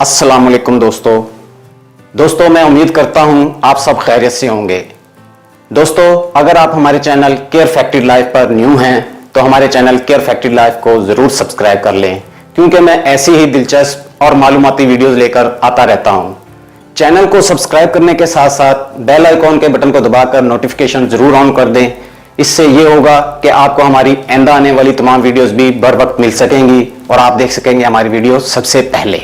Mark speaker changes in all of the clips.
Speaker 1: अस्सलाम वालेकुम दोस्तों। दोस्तों, मैं उम्मीद करता हूँ आप सब खैरियत से होंगे। दोस्तों, अगर आप हमारे चैनल केयर फैक्ट्री लाइफ पर न्यू हैं तो हमारे चैनल केयर फैक्ट्री लाइफ को ज़रूर सब्सक्राइब कर लें, क्योंकि मैं ऐसी ही दिलचस्प और मालूमती वीडियोस लेकर आता रहता हूँ। चैनल को सब्सक्राइब करने के साथ साथ बेल आइकॉन के बटन को दबाकर नोटिफिकेशन ज़रूर ऑन कर दें इससे ये होगा कि आपको हमारी आइंदा आने वाली तमाम वीडियोस भी बर वक्त मिल सकेंगी और आप देख सकेंगे हमारी वीडियो सबसे पहले।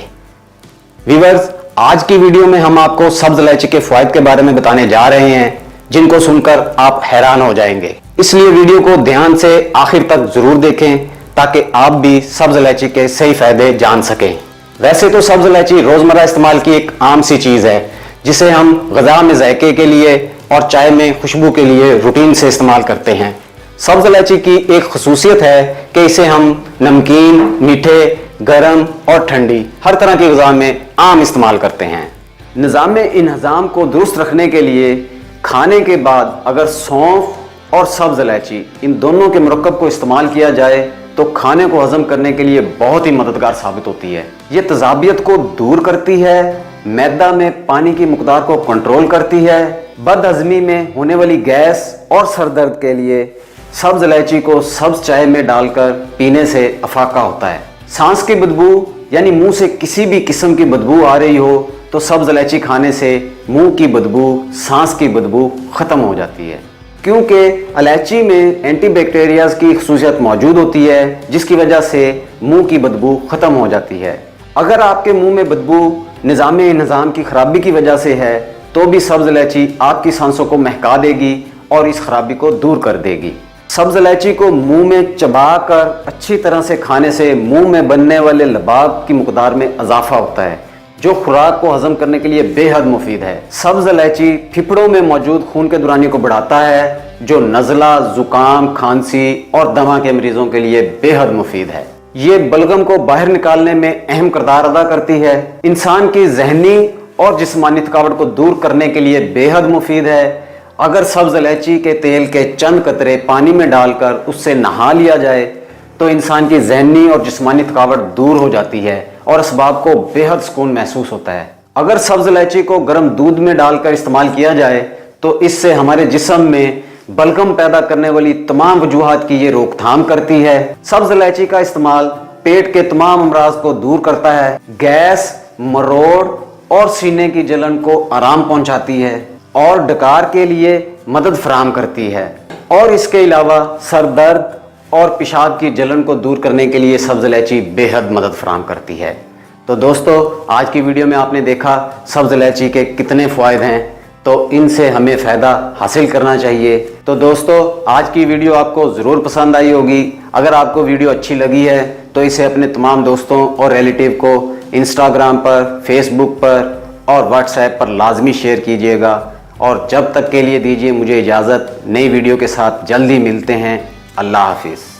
Speaker 1: व्यूवर्स आज की वीडियो में हम आपको सब्ज इलायची के फ़ायदे के बारे में बताने जा रहे हैं, जिनको सुनकर आप हैरान हो जाएँगे। इसलिए वीडियो को ध्यान से आखिर तक ज़रूर देखें, ताकि आप भी सब्ज इलायची के सही फ़ायदे जान सकें। वैसे तो सब्ज इलायची रोज़मर्रा इस्तेमाल की एक आम सी चीज़ है, जिसे हम गजा में जायके के लिए और चाय में खुशबू के लिए रूटीन से इस्तेमाल करते हैं। सब्ज इलायची की एक खसूसियत है कि इसे हम नमकीन, मीठे, गर्म और ठंडी, हर तरह की गजा में आम इस्तेमाल करते हैं। निज़ाम इन्हज़ाम को दुरुस्त रखने के लिए खाने के बाद अगर सौंफ और सब्ज इलायची इन दोनों के मरकब को इस्तेमाल किया जाए तो खाने को हजम करने के लिए बहुत ही मददगार साबित होती है। ये तजाबियत को दूर करती है, मैदा में पानी की मकदार को कंट्रोल करती है बद हजमी में होने वाली गैस और सर दर्द के लिए सब्ज इलायची को सब्ज चाय में डालकर पीने से अफाका होता है। सांस की बदबू, यानी मुँह से किसी भी किस्म की बदबू आ रही हो तो सब्ज इलायची खाने से मुँह की बदबू, सांस की बदबू खत्म हो जाती है। क्योंकि इलायची में एंटीबैक्टीरियाज की खसूसियत मौजूद होती है, जिसकी वजह से मुँह की बदबू खत्म हो जाती है। अगर आपके मुँह में बदबू निज़ाम निज़ाम की खराबी की वजह से है तो भी सब्ज इलायची आपकी सांसों को महका देगी और इस खराबी को दूर कर देगी। सब्ज इलायची को मुँह में चबा कर अच्छी तरह से खाने से मुँह में बनने वाले लबाब की मकदार में इजाफा होता है, जो खुराक को हजम करने के लिए बेहद मुफीद है। सब्ज इलायची फिफड़ों में मौजूद खून के दुरानी को बढ़ाता है, जो नज़ला, जुकाम, खांसी और दमा के मरीजों के लिए बेहद मुफीद है। ये बलगम को बाहर निकालने में अहम किरदार अदा करती है। इंसान की जहनी और जिसमानी थकावट को दूर करने के लिए बेहद मुफीद है। अगर सब्ज इलायची के तेल के चंद कतरे पानी में डालकर उससे नहा लिया जाए तो इंसान की जहनी और जिसमानी थकावट दूर हो जाती है और इसबाब को बेहद सुकून महसूस होता है। अगर सब्ज इलायची को गर्म दूध में डालकर इस्तेमाल किया जाए तो इससे हमारे जिसम में बलगम पैदा करने वाली तमाम वजूहत की ये रोकथाम करती है। सब्ज इलायची का इस्तेमाल पेट के तमाम अमराज को दूर करता है। गैस, मरोड़ और सीने की जलन को आराम पहुंचाती है और डकार के लिए मदद फराम करती है। और इसके अलावा सर दर्द और पेशाब की जलन को दूर करने के लिए सब्ज इलायची बेहद मदद फराम करती है। तो दोस्तों, आज की वीडियो में आपने देखा सब्ज इलायची के कितने फ़ायदे हैं। तो इनसे हमें फ़ायदा हासिल करना चाहिए। तो दोस्तों, आज की वीडियो आपको ज़रूर पसंद आई होगी। अगर आपको वीडियो अच्छी लगी है तो इसे अपने तमाम दोस्तों और रिलेटिव को इंस्टाग्राम पर फेसबुक पर और व्हाट्सएप पर लाजमी शेयर कीजिएगा। और जब तक के लिए दीजिए मुझे इजाज़त। नई वीडियो के साथ जल्दी मिलते हैं। अल्लाह हाफिज़।